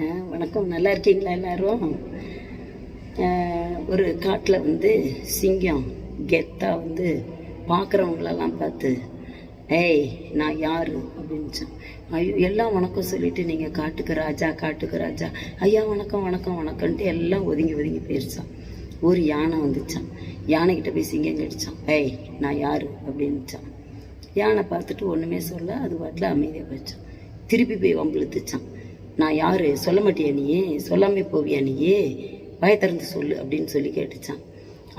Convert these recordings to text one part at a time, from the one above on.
வணக்கம். நல்லா இருக்கீங்களா எல்லாரும்? ஒரு காட்டில் வந்து சிங்கம் கெத்தா வந்து பார்க்குறவங்களெல்லாம் பார்த்து ஏய் நான் யாரு? அப்படின்னுச்சான் ஐயோ எல்லாம் வணக்கம் சொல்லிட்டு நீங்கள் காட்டுக்கு ராஜா காட்டுக்கு ராஜா. ஐயா வணக்கம் வணக்கம் வணக்கம்ன்ட்டு எல்லாம் ஒதுங்கி ஒதுங்கி போயிருச்சான் ஒரு யானை வந்துச்சான் யானைக்கிட்ட போய் சிங்கம் கடிச்சான் ஏய் நான் யாரு? அப்படின்னுச்சான் யானை பார்த்துட்டு ஒன்றுமே சொல்ல அது பாட்டில் அமைதியாக போயிடுச்சான் திருப்பி போய் வம்பிழுத்துச்சான் நான் யாரு? சொல்ல மாட்டியா நீயே? சொல்லாமே போவியா நீயே? வாய திறந்து சொல்லு அப்படின்னு சொல்லி கேட்டுச்சான்.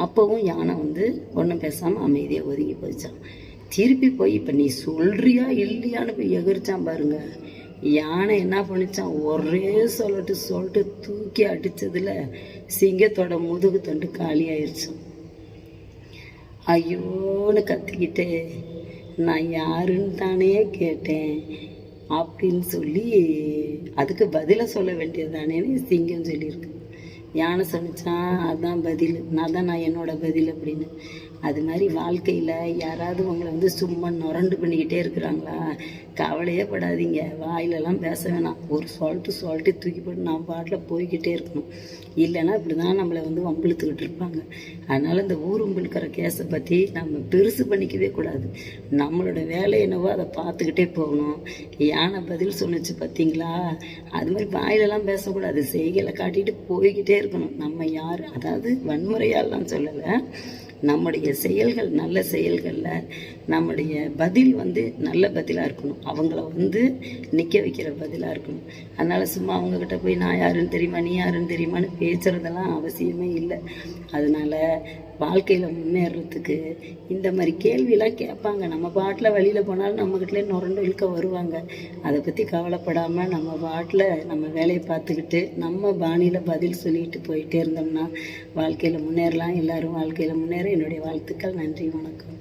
அப்போவும் யானை வந்து ஒன்றும் பேசாமல் அமைதியாக ஒதுங்கி போயிடுச்சான் திருப்பி போய் இப்போ நீ சொல்றியா இல்லையான்னு போய் எகிரிச்சான் பாருங்க. யானை என்ன பண்ணிச்சான்? ஒரே சொல்லட்டு சொல்லிட்டு தூக்கி அடிச்சதுல சிங்கத்தோட முதுகு தண்டு காலி ஆயிடுச்சான் ஐயோன்னு கத்திக்கிட்டு நான் யாருன்னு தானே கேட்டேன். அப்படின்னு சொல்லி அதுக்கு பதிலை சொல்ல வேண்டியது தானேன்னு சிங்கம் சொல்லியிருக்கு. யானை சொன்னிச்சான் அதுதான் பதில். நான் தான் நான் என்னோட பதில் அப்படின்னு. அது மாதிரி வாழ்க்கையில் யாராவது உங்களை வந்து சும்மா நொரண்டு பண்ணிக்கிட்டே இருக்கிறாங்களா? கவலையே படாதீங்க. வாயிலெல்லாம் பேச வேணாம். ஒரு சால்ட்டு சால்ட்டு தூக்கி போட்டு நான் பாட்டில் போய்கிட்டே இருக்கணும். இல்லைன்னா இப்படி தான் நம்மளை வந்து வம்பிழுத்துக்கிட்டு இருப்பாங்க. அதனால் இந்த ஊரும்பிழுக்கிற கேஸை பற்றி நம்ம பெருசு பண்ணிக்கவே கூடாது. நம்மளோட வேலை என்னவோ அதை பார்த்துக்கிட்டே போகணும். யானை பதில் சொன்னுச்சு பார்த்தீங்களா அது மாதிரி வாயிலெல்லாம் பேசக்கூடாது. செய்களை காட்டிட்டு போய்கிட்டே இருக்கணும். நம்ம யார்? அதாவது வன்முறையாலாம் சொல்லலை. நம்முடைய செயல்கள் நல்ல செயல்களில் நம்முடைய பதில் வந்து நல்ல பதிலாக இருக்கணும். அவங்கள வந்து நிற்க வைக்கிற பதிலாக இருக்கணும். அதனால் சும்மா அவங்கக்கிட்ட போய் நான் யாருன்னு தெரியுமா நீ யாருன்னு தெரியுமான்னு பேசுகிறதெல்லாம் அவசியமே இல்லை. அதனால் வாழ்க்கையில் முன்னேறத்துக்கு இந்த மாதிரி கேள்வியெல்லாம் கேட்பாங்க. நம்ம பாட்டில் வழியில் போனாலும் நம்மக்கிட்டே நுரண்டு இழுக்க வருவாங்க. அதை பற்றி கவலைப்படாமல் நம்ம பாட்டில் நம்ம வேலையை பார்த்துக்கிட்டு நம்ம பாணியில் பதில் சொல்லிட்டு போயிட்டே இருந்தோம்னா வாழ்க்கையில் முன்னேறலாம். எல்லாரும் வாழ்க்கையில் முன்னேற என்னுடைய வாழ்த்துக்கள். நன்றி வணக்கம்.